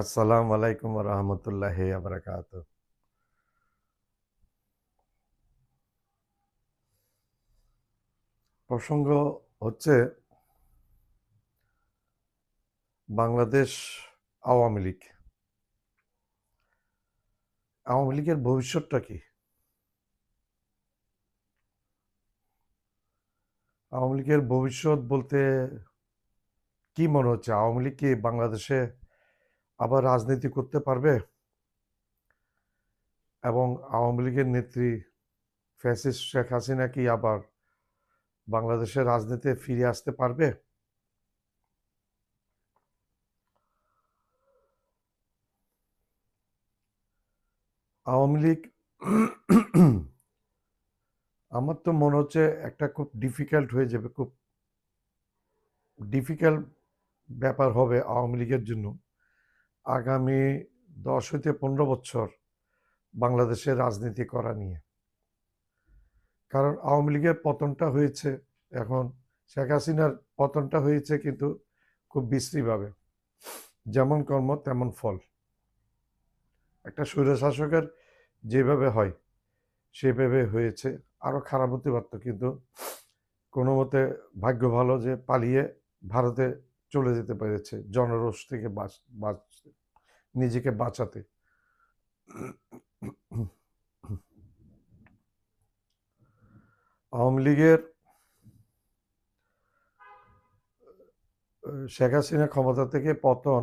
আসসালামু আলাইকুম রহমতুল্লাহ আবরাকাত প্রসঙ্গ হচ্ছে, বাংলাদেশ আওয়ামী লীগ। আওয়ামী লীগের ভবিষ্যৎটা কি? আওয়ামী লীগের ভবিষ্যৎ বলতে কি মনে হচ্ছে? আওয়ামী লীগ কি বাংলাদেশে আবার রাজনীতি করতে পারবে এবং আওয়ামী লীগের নেত্রী ফ্যাসিস্ট শেখ হাসিনা কি আবার বাংলাদেশের রাজনীতিতে ফিরে আসতে পারবে? আওয়ামী লীগ, আমার তো মনে হচ্ছে একটা খুব ডিফিকাল্ট হয়ে যাবে, খুব ডিফিকাল্ট ব্যাপার হবে আওয়ামী লীগের জন্য। আগামী দশ হইতে পনেরো বছর বাংলাদেশের রাজনীতি করা নিয়ে। কারণ আওয়ামী লীগের পতনটা হয়েছে, এখন শেখ হাসিনার পতনটা হয়েছে কিন্তু খুব বিশ্রীভাবে। যেমন কর্ম, তেমন ফল। একটা স্বৈরশাসকের যেভাবে হয়, সেভাবে হয়েছে। আরও খারাপ হতে পারত কিন্তু কোনো মতে ভাগ্য ভালো যে পালিয়ে ভারতে চলে যেতে পেরেছে, জনরোষ থেকে বাঁচ, বাঁচতে। নিজেকে বাঁচাতে। আওয়ামী লীগের শেখ হাসিনা ক্ষমতা থেকে পতন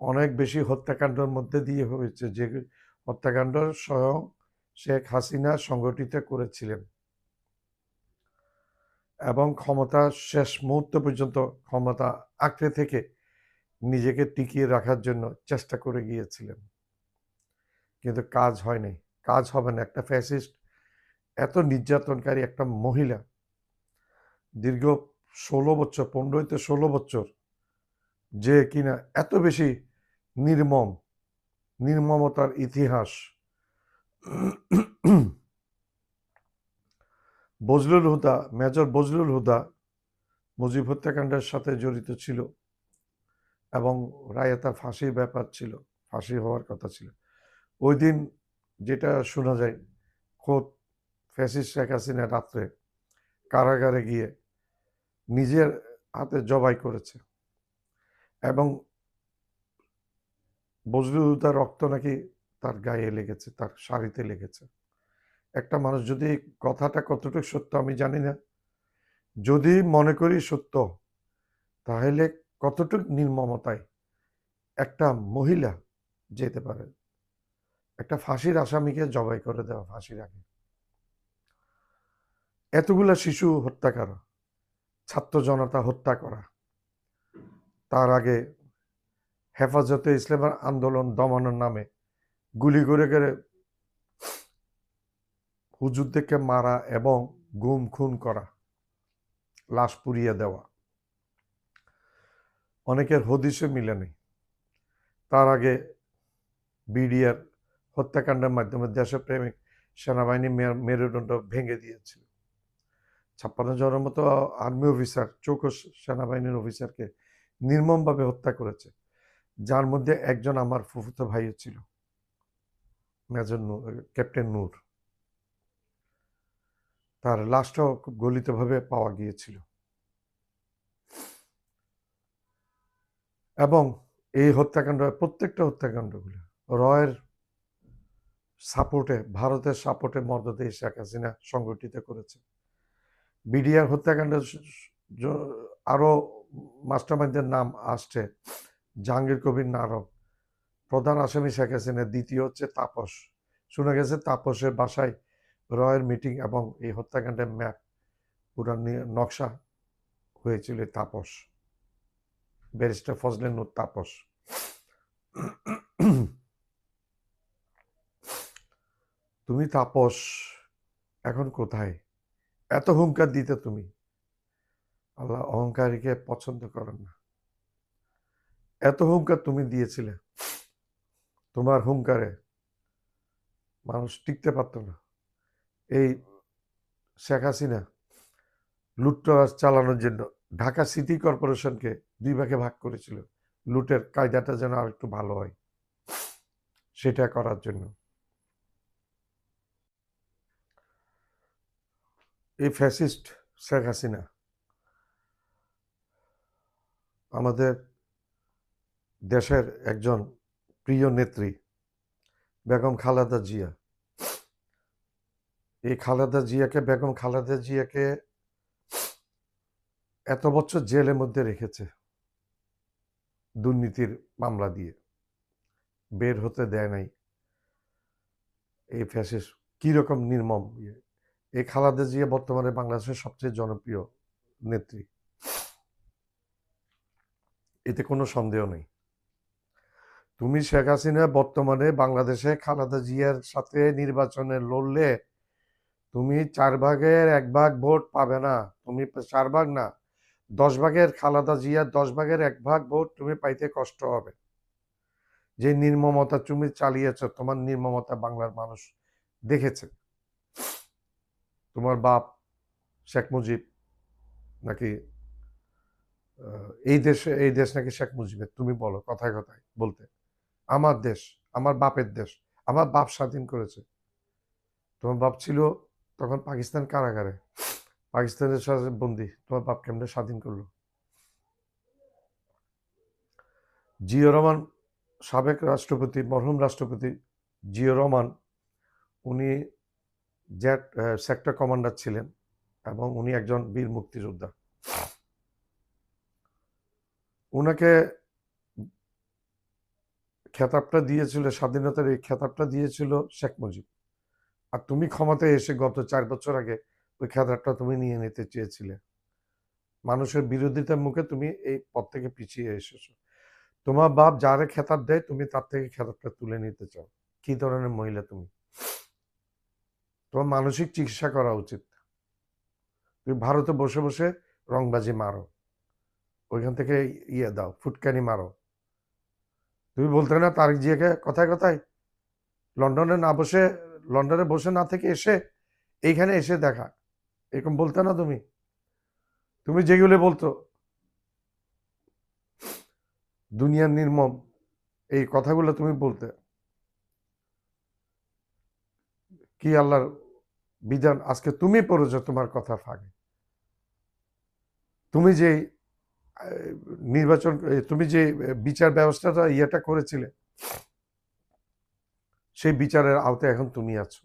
অনেক বেশি হত্যাকাণ্ডের মধ্যে দিয়ে হয়েছে, যে হত্যাকাণ্ড স্বয়ং শেখ হাসিনা সংগঠিত করেছিলেন। এবং ক্ষমতা শেষ মুহূর্ত পর্যন্ত ক্ষমতা আঁকড়ে থেকে নিজেকে টিকিয়ে রাখার জন্য চেষ্টা করে গিয়েছিলেন। কিন্তু কাজ হয়নি। কাজ হবে না। একটা ফ্যাসিস্ট, এত নির্যাতনকারী একটা মহিলা, দীর্ঘ ষোলো বছর পনেরো হইতে ষোলো বছর, যে কিনা এত বেশি নির্মম, নির্মমতার ইতিহাস। বজলুল হুদা, মেজর বজলুল হুদা মুজিব হত্যাকাণ্ডের সাথে জড়িত ছিল। এবং রায়ে তার ফাঁসির ব্যাপার ছিল, ফাঁসি হওয়ার কথা ছিল। ওই দিন যেটা শোনা যায়, খোদ ফ্যাসিস শেখ হাসিনা রাত্রে কারাগারে গিয়ে নিজের হাতে জবাই করেছে এবং বজলুল রক্ত নাকি তার গায়ে লেগেছে, তার শাড়িতে লেগেছে। একটা মানুষ যদি কথাটা কতটুকু সত্য আমি জানি না। যদি মনে করি সত্য, তাহলে কতটুক নির্মমতায় একটা মহিলা যেতে পারে? একটা ফাঁসির আসামিকে জবাই করে দেওয়া ফাঁসির আগে। এতগুলা শিশু হত্যা করা, ছাত্র জনতা হত্যা করা, তার আগে হেফাজতে ইসলামের আন্দোলন দমানোর নামে গুলি করে করে হুজুরদেরকে মারা এবং গুম খুন করা, লাশ পুড়িয়ে দেওয়া। অনেকের হদিসে মিলে নেই। তার আগে বিডিআর হত্যাকাণ্ডের মাধ্যমে দেশের দেশপ্রেমিক সেনাবাহিনী মেরুদণ্ড ভেঙে দিয়েছিল। ছাপ্পান্ন জনের মতো আর্মি অফিসার, চৌকস সেনাবাহিনীর অফিসারকে নির্মমভাবে হত্যা করেছে। যার মধ্যে একজন আমার ফুফুতো ভাইও ছিল। Major Noor captain Noor. তার লাশটাও খুব গলিতভাবে পাওয়া গিয়েছিল। এবং এই হত্যাকাণ্ড, প্রত্যেকটা হত্যাকাণ্ডগুলো রয়ের সাপোর্টে, ভারতের সাপোর্টে মর্যাদা শেখ হাসিনা সংগঠিত করেছে। বিডিআর হত্যাকাণ্ড আরও মাস্টারমাইন্ডের নাম আসছে জাহাঙ্গীর কবির নারক। প্রধান আসামি শেখ হাসিনা, দ্বিতীয় হচ্ছে তাপস। শোনা গেছে তাপসের বাসায় রয়ের মিটিং এবং এই হত্যাকাণ্ডের ম্যাপ পুরা নকশা হয়েছিল তাপস। ব্যারিস্টার ফজলে নূর তাপস তুমি তাপস এখন কোথায় এত হুঙ্কার দিতে তুমি আল্লাহ অহংকারীকে পছন্দ করেন না এত হুঙ্কার তুমি দিয়েছিলে তোমার হুঙ্কারে মানুষ টিকতে পারত না এই শেখ হাসিনা লুটতরাজ চালানোর জন্য ঢাকা সিটি কর্পোরেশনকে দুই ভাগে ভাগ করেছিল। লুটের কায়দাটা যেন আর একটু ভালো হয়, সেটা করার জন্য। এই ফ্যাসিস্ট শেখ হাসিনা আমাদের দেশের একজন প্রিয় নেত্রী, বেগম খালেদা জিয়া। এই খালেদা জিয়াকে, বেগম খালেদা জিয়াকে এত বছর জেলের মধ্যে রেখেছে। দুর্নীতির মামলা দিয়ে। বের হতে দেয় নাই। এই ফ্যাসিস কীরকম নির্মম? ইয়ে এই খালাদা জিয়া বর্তমানে বাংলাদেশের সবচেয়ে জনপ্রিয় নেত্রী। এতে কোনো সন্দেহ নেই। তুমি শেখ হাসিনা বর্তমানে বাংলাদেশে খালাদা জিয়ার সাথে নির্বাচনে লড়লে তুমি চার ভাগের এক ভাগ ভোট পাবে না। তুমি চার ভাগ না। দশ ভাগের খালাদা জিয়ার দশ ভাগের এক ভাগ ভোট তুমি পাইতে কষ্ট হবে। যে নির্মমতা তুমি চালিয়েছ, তোমার নির্মমতা বাংলার মানুষ দেখেছে। তোমার বাপ শেখ মুজিব নাকি এই দেশে, এই দেশ নাকি শেখ মুজিবের, তুমি বলো কথায় কথায় বলতে। আমার দেশ, আমার বাপের দেশ, আমার বাপ স্বাধীন করেছে। তোমার বাপ ছিল তখন পাকিস্তান কারাগারে। পাকিস্তানের সাথে বন্দি। তোমার বাপ কেমনে স্বাধীন করল? জিয়া রহমান, সাবেক রাষ্ট্রপতি, মরহুম রাষ্ট্রপতি জিয়া রহমান, উনি জেট সেক্টর কমান্ডার ছিলেন এবং উনি একজন বীর মুক্তিযোদ্ধা। ওনাকে খেতাবটা দিয়েছিল, স্বাধীনতার এই খেতাবটা দিয়েছিল শেখ মুজিব। আর তুমি ক্ষমতায় এসে গত চার বছর আগে ওই খেতাবটা তুমি নিয়ে নিতে চেয়েছিলে। মানুষের বিরোধিতার মুখে তুমি এই পদ থেকে পিছিয়ে এসেছ। তোমার বাপ যারে খেতাব দেয়, তুমি তার থেকে খেতাবটা তুলে নিতে চাও। কি ধরনের মহিলা তুমি? তোমার মানসিক চিকিৎসা করা উচিত। তুমি ভারতে বসে বসে রংবাজি মারো। ওইখান থেকে ইয়ে দাও ফুটকানি মারো। তুমি বলতে না তারেক জিয়াকে কথায় কথায়, লন্ডনে না বসে, লন্ডনে বসে না থেকে এসে, এইখানে এসে দেখা। এরকম বলতে না তুমি? তুমি যেগুলো বলতো। দুনিয়ার নির্মম, এই কথাগুলো তুমি বলতে। কি আল্লাহর বিধান? আজকে তুমি পড়েছ তোমার কথা ফাঁকে। তুমি যে নির্বাচন তুমি যে বিচার ব্যবস্থাটা ইয়েটা করেছিলে, সেই বিচারের আওতায় এখন তুমি আছো।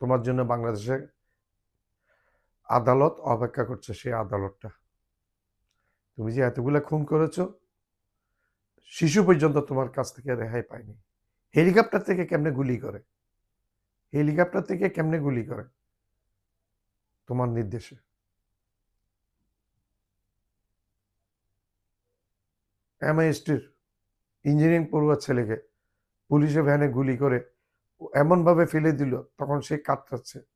তোমার জন্য বাংলাদেশে আদালত অপেক্ষা করছে সেই আদালতটা। তুমি যে এতগুলা খুন করেছ, শিশু পর্যন্ত তোমার কাছ থেকে রেহাই পায়নি। হেলিকপ্টার থেকে কেমনে গুলি করে? হেলিকপ্টার থেকে কেমনে গুলি করে? তোমার নির্দেশে। এমআইএসটির ইঞ্জিনিয়ারিং পড়ুয়ার ছেলেকে পুলিশে ভ্যানে গুলি করে এমনভাবে ফেলে দিল, তখন সে কাতরাচ্ছে।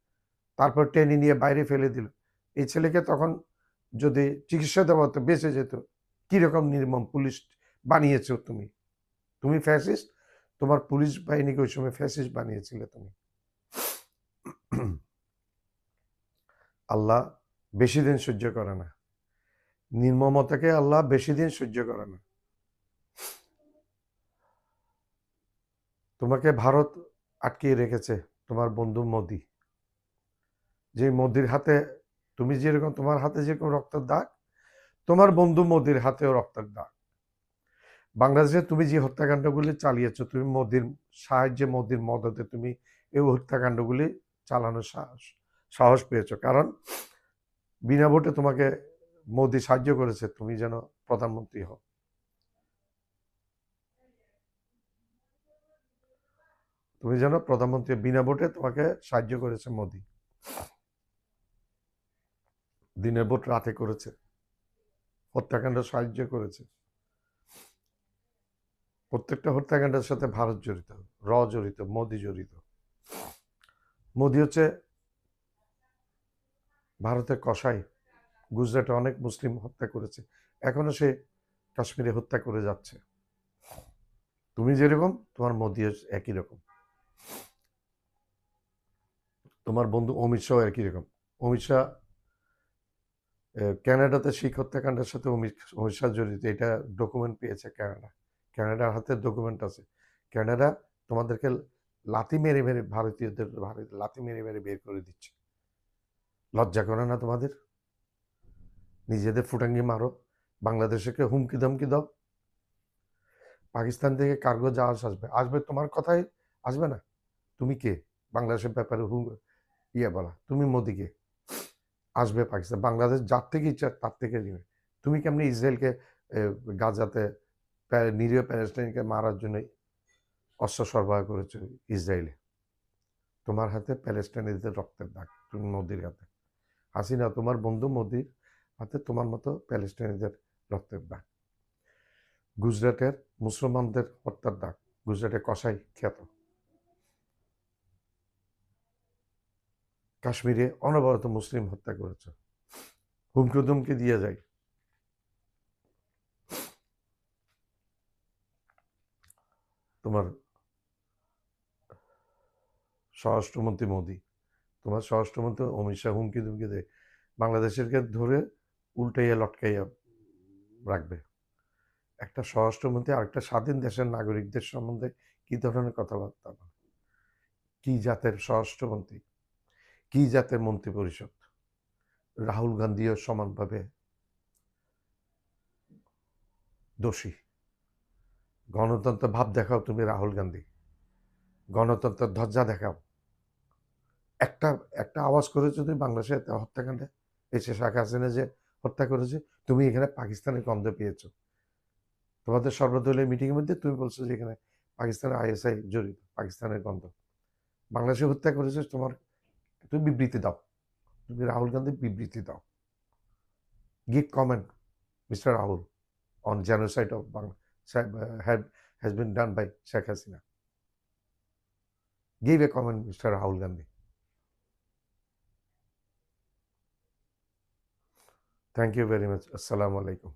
তারপর টেনে নিয়ে বাইরে ফেলে দিল। এই ছেলেকে তখন যদি চিকিৎসা দেওয়া হতো, বেঁচে যেত কীরকম নির্মম পুলিশ বানিয়েছো তুমি? তুমি ফ্যাসিস্ট তোমার পুলিশ বাহিনীকে ওই সময় ফ্যাসিস্ট বানিয়েছিলে তুমি। আল্লাহ বেশি দিন সহ্য করে না। নির্মমতাকে আল্লাহ বেশি দিন সহ্য করে না। তোমাকে ভারত আটকিয়ে রেখেছে তোমার বন্ধু মোদি। যে মোদির হাতে, তুমি যেরকম, তোমার হাতে যেরকম রক্তের দাগ, তোমার বন্ধু মোদির হাতেও রক্তের দাগ। বাংলাদেশে তুমি যে হত্যাকাণ্ডগুলি চালিয়েছ, তুমি মোদির সাহায্যে, মোদির মদতে তুমি এই হত্যাকাণ্ডগুলি চালানোর সাহস সাহস পেয়েছ। কারণ বিনা ভোটে তোমাকে মোদি সাহায্য করেছে, তুমি যেন প্রধানমন্ত্রী হও। তুমি যেন প্রধানমন্ত্রী, বিনা ভোটে তোমাকে সাহায্য করেছে মোদি। দিনের ভোট রাতে করেছে। হত্যাকাণ্ড সাহায্য করেছে। প্রত্যেকটা হত্যাকাণ্ডের সাথে ভারত জড়িত, র জড়িত, মোদি জড়িত। মোদি হচ্ছে ভারতের কসাই। গুজরাটে অনেক মুসলিম হত্যা করেছে। এখনও সে কাশ্মীরে হত্যা করে যাচ্ছে। তুমি যেরকম, তোমার মোদি একই রকম। তোমার বন্ধু অমিত শাহ একই রকম। অমিত শাহ কানাডাতে শিখ হত্যাকাণ্ডের সাথে অমি- অমিত জড়িত, এটা ডকুমেন্ট পেয়েছে কানাডা কানাডার হাতে ডকুমেন্ট আছে। ক্যানাডা তোমাদেরকে লাথি মেরে মেরে ভারতীয়দের ভারত, লাথি মেরে মেরে বের করে দিচ্ছে। লজ্জা করে না তোমাদের? নিজেদের ফুটাঙ্গি মারো। বাংলাদেশকে হুমকি ধমকি দাও। পাকিস্তান থেকে কার্গো জাহাজ আসবে। আসবে তোমার কথাই আসবে না। তুমি কে? বাংলাদেশের ব্যাপারে হুম ইয়ে বলা। তুমি মোদিকে। আসবে পাকিস্তান। বাংলাদেশ যার থেকে ইচ্ছা তার থেকে নেবে। তুমি কেমনি ইসরায়েলকে গাজাতে নিরীহ প্যালেস্টাইনকে মারার জন্য অস্ত্র সরবরাহ করেছ ইসরায়েলে? তোমার হাতে প্যালেস্টাইনিদের রক্তের দাগ, তুমি মোদির হাতে। হাসিনা, তোমার বন্ধু মোদির হাতে তোমার মতো প্যালেস্টাইনিদের রক্তের দাগ। গুজরাটের মুসলমানদের হত্যার দাগ গুজরাটের কসাই খ্যাত। কাশ্মীরে অনবরত মুসলিম হত্যা করেছে। হুমকি ধুমকি দিয়ে যায়। তোমার স্বরাষ্ট্রমন্ত্রী মোদি, তোমার স্বরাষ্ট্রমন্ত্রী অমিত শাহ হুমকি ধুমকি দেয় বাংলাদেশেরকে ধরে উল্টাইয়া লটকাইয়া রাখবে। একটা স্বরাষ্ট্রমন্ত্রী আরেকটা স্বাধীন দেশের নাগরিকদের সম্বন্ধে কি ধরনের কথাবার্তা? কি জাতের স্বরাষ্ট্রমন্ত্রী? কি জাতের মন্ত্রী পরিষদ? রাহুল গান্ধীও সমানভাবে দোষী। গণতন্ত্র ভাব দেখাও তুমি রাহুল গান্ধী। গণতন্ত্রের ধ্বজা দেখাও। একটা একটা আওয়াজ করেছ তুমি বাংলাদেশে হত্যাকাণ্ডে? এসে শেখ হাসিনা যে হত্যা করেছে, তুমি এখানে পাকিস্তানের গন্ধ পেয়েছ। তোমাদের সর্বদলীয় মিটিংয়ের মধ্যে তুমি বলছো যে এখানে পাকিস্তানের আইএসআই জড়িত, পাকিস্তানের গন্ধ। বাংলাদেশে হত্যা করেছে তোমার তুমি বিবৃতি দাও তুমি রাহুল গান্ধী বিবৃতি দাও give comment mister Rahul on genocide of Bangla had has been done by Sheikh Hasina. Give a comment, Mr. Rahul Gandhi. Thank you very much. Assalamu alaikum.